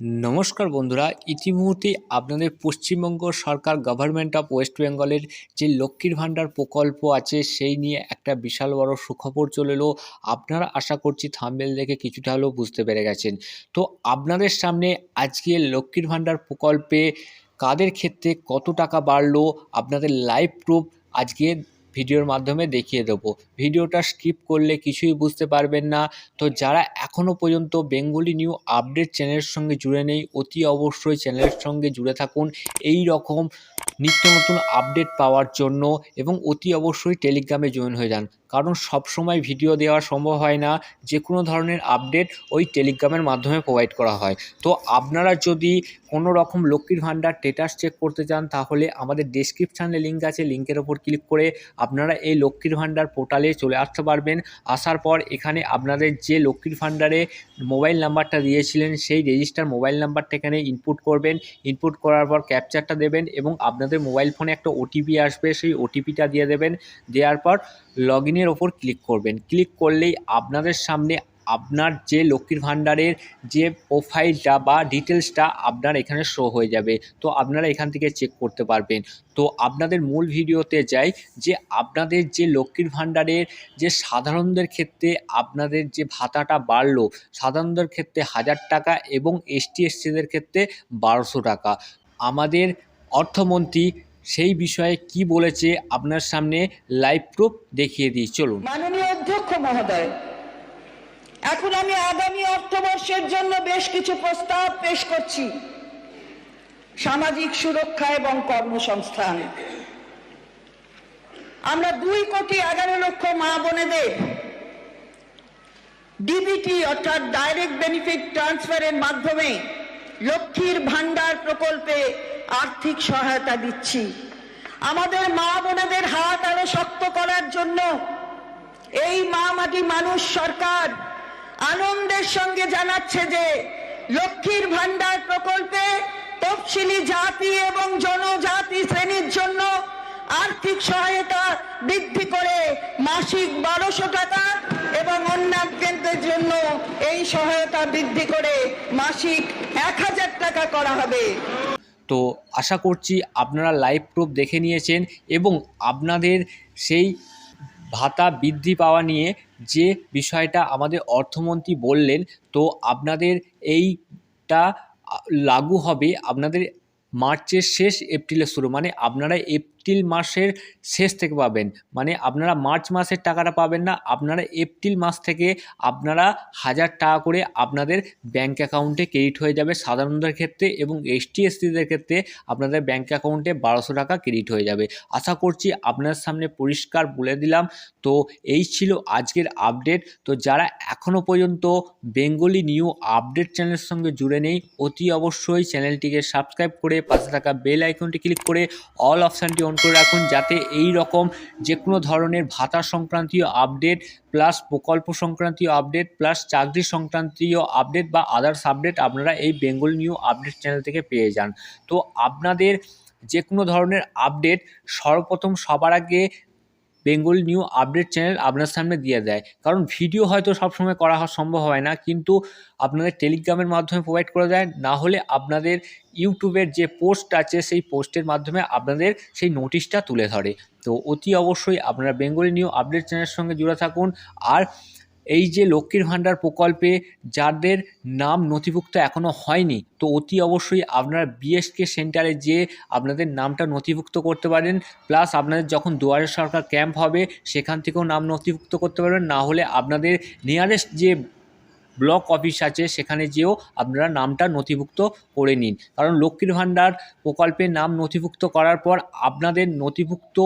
নমস্কার বন্ধুরা ইতিমুহূর্তে আপনাদের পশ্চিমবঙ্গ সরকার গভর্নমেন্ট অফ ওয়েস্ট বেঙ্গলের যে লক্ষ্মীর ভাণ্ডার প্রকল্প আছে, সেই নিয়ে একটা বিশাল বড় সুখবর চলে এলো। আপনারা আশা করছি থামবেল দেখে কিছুটা হলেও বুঝতে পেরে গেছেন। তো আপনাদের সামনে আজকে লক্ষ্মীর ভাণ্ডার প্রকল্পে কাদের ক্ষেত্রে কত টাকা বাড়লো, আপনাদের লাইভ প্রুফ আজকে ভিডিওর মাধ্যমে দেখিয়ে দেবো। ভিডিওটা স্কিপ করলে কিছুই বুঝতে পারবেন না। তো যারা এখনও পর্যন্ত বেঙ্গলি নিউ আপডেট চ্যানেলের সঙ্গে জুড়ে নেই, অতি অবশ্যই চ্যানেলের সঙ্গে জুড়ে থাকুন। এই রকম নিত্য নতুন আপডেট পাওয়ার জন্য এবং অতি অবশ্যই টেলিগ্রামে জয়েন হয়ে যান। কারণ সব সময় ভিডিও দেওয়া সম্ভব হয় না যে কোনো ধরনের আপডেট ওই টেলিগ্রামের মাধ্যমে প্রোভাইড করা হয়। তো আপনারা যদি কোনো রকম লক্ষ্মীর ভাণ্ডার স্টেটাস চেক করতে চান, তাহলে আমাদের ডেসক্রিপশানে লিঙ্ক আছে। লিঙ্কের ওপর ক্লিক করে আপনারা এই লক্ষ্মীর ভাণ্ডার পোর্টালে চলে আসতে পারবেন। আসার পর এখানে আপনাদের যে লক্ষ্মীর ভাণ্ডারে মোবাইল নাম্বারটা দিয়েছিলেন, সেই রেজিস্টার মোবাইল নাম্বারটা এখানে ইনপুট করবেন। ইনপুট করার পর ক্যাপচারটা দেবেন এবং আপনাদের মোবাইল ফোনে একটা ওটিপি আসবে, সেই ওটিপিটা দিয়ে দেবেন, দেওয়ার পর লগ ইনের ওপর ক্লিক করবেন। ক্লিক করলেই আপনাদের সামনে আপনার যে লক্ষ্মীর ভাণ্ডারের যে প্রোফাইলটা বা ডিটেলসটা আপনার এখানে শো হয়ে যাবে। তো আপনারা এখান থেকে চেক করতে পারবেন। তো আপনাদের মূল ভিডিওতে যাই যে আপনাদের যে লক্ষ্মীর ভাণ্ডারের যে সাধারণদের ক্ষেত্রে আপনাদের যে ভাতাটা বাড়লো, সাধারণদের ক্ষেত্রে হাজার টাকা এবং এসটি এসসিদের ক্ষেত্রে বারোশো টাকা। আমাদের অর্থমন্ত্রী সেই বিষয়ে কি বলেছে আপনার সামনে লাইভ প্রুফ দেখিয়ে দিই, চলুন। মাননীয় অধ্যক্ষ মহোদয়, এখন আমি আগামী অর্থবর্ষের জন্য বেশ কিছু প্রস্তাব পেশ করছি। সামাজিক সুরক্ষা এবং কর্মসংস্থান। আমরা দুই কোটি এগারো লক্ষ মা বোনেদের ডিবিটি অর্থাৎ ডাইরেক্ট বেনিফিট ট্রান্সফারের মাধ্যমে লক্ষ্মীর ভান্ডার প্রকল্পে আর্থিক সহায়তা দিচ্ছি। আমাদের মা বোনেদের হাত আরও শক্ত করার জন্য এই মা মাটি মানুষ সরকার আনন্দের সঙ্গে জানাচ্ছে যে লক্ষ্মীর ভান্ডার প্রকল্পে তফসিলি জাতি এবং জনজাতি আর্থিক সহায়তা বৃদ্ধি করে মাসিক বারোশো টাকা এবং অন্যান্য কেন্দ্রের জন্য এই সহায়তা বৃদ্ধি করে মাসিক এক হাজার টাকা করা হবে। তো আশা করছি আপনারা লাইভ প্রুফ দেখে নিয়েছেন এবং আপনাদের সেই ভাতা বৃদ্ধি পাওয়া নিয়ে যে বিষয়টা আমাদের অর্থমন্ত্রী বললেন, তো আপনাদের এইটা লাগু হবে। আপনাদের মার্চের শেষ এপ্রিলের শুরু মানে আপনারা এপ্রিল মাসের শেষ থেকে পাবেন। মানে আপনারা মার্চ মাসের টাকাটা পাবেন না, আপনারা এপ্রিল মাস থেকে আপনারা হাজার টাকা করে আপনাদের ব্যাঙ্ক অ্যাকাউন্টে ক্রেডিট হয়ে যাবে সাধারণদের ক্ষেত্রে এবং এসটি এসসিদের ক্ষেত্রে আপনাদের ব্যাঙ্ক অ্যাকাউন্টে বারোশো টাকা ক্রেডিট হয়ে যাবে। আশা করছি আপনার সামনে পরিষ্কার বলে দিলাম। তো এই ছিল আজকের আপডেট তো যারা এখনও পর্যন্ত বেঙ্গলি নিউ আপডেট চ্যানেলের সঙ্গে জুড়ে নেই, অতি অবশ্যই চ্যানেলটিকে সাবস্ক্রাইব করে পাশে থাকা বেল আইকনটি ক্লিক করে অল অপশানটি অন করে রাখুন যাতে এই রকম যে কোনো ধরনের ভাতা সংক্রান্তীয় আপডেট প্লাস প্রকল্প সংক্রান্তীয় আপডেট প্লাস চাকরি সংক্রান্তীয় আপডেট বা আদার্স আপডেট আপনারা এই বেঙ্গল নিউ আপডেট চ্যানেল থেকে পেয়ে যান। তো আপনাদের যে কোনো ধরনের আপডেট সর্বপ্রথম সবার আগে বেঙ্গল নিউ আপডেট চ্যানেল আপনার সামনে দিয়ে দেয়। কারণ ভিডিও হয়তো সবসময় করা সম্ভব হয় না, কিন্তু আপনাদের টেলিগ্রামের মাধ্যমে প্রোভাইড করে দেয়। না হলে আপনাদের ইউটিউবের যে পোস্ট আছে, সেই পোস্টের মাধ্যমে আপনাদের সেই নোটিশটা তুলে ধরে। তো অতি অবশ্যই আপনারা বেঙ্গলি নিউ আপডেট চ্যানেলের সঙ্গে জুড়ে থাকুন। আর এই যে লক্ষ্মীর ভাণ্ডার প্রকল্পে যাদের নাম নথিভুক্ত এখনও হয়নি, তো অতি অবশ্যই আপনারা বিএসকে সেন্টারে যেয়ে আপনাদের নামটা নথিভুক্ত করতে পারেন। প্লাস আপনাদের যখন দুয়ারে সরকার ক্যাম্প হবে, সেখান থেকেও নাম নথিভুক্ত করতে পারবেন। না হলে আপনাদের নিয়ারেস্ট যে ব্লক অফিস আছে, সেখানে যেও আপনারা নামটা নথিভুক্ত করে নিন। কারণ লক্ষ্মীর ভাণ্ডার প্রকল্পে নাম নথিভুক্ত করার পর আপনাদের নথিভুক্ত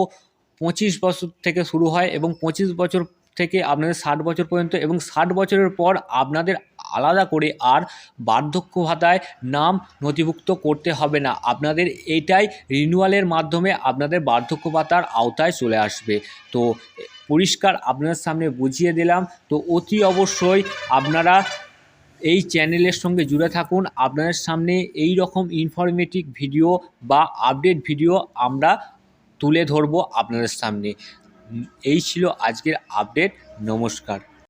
পঁচিশ বছর থেকে শুরু হয় এবং পঁচিশ বছর থেকে আপনাদের ষাট বছর পর্যন্ত এবং ষাট বছরের পর আপনাদের আলাদা করে আর বার্ধক্য ভাতায় নাম নথিভুক্ত করতে হবে না। আপনাদের এটাই রিনিউয়ালের মাধ্যমে আপনাদের বার্ধক্য ভাতার আওতায় চলে আসবে। তো, পরিষ্কার আপনাদের সামনে বুঝিয়ে দিলাম। তো, অতি অবশ্যই আপনারা এই চ্যানেলের সঙ্গে জুড়ে থাকুন। আপনাদের সামনে এই রকম ইনফরমেটিভ ভিডিও বা আপডেট ভিডিও আমরা তুলে ধরবো আপনাদের সামনে। এই ছিল আজকের আপডেট নমস্কার।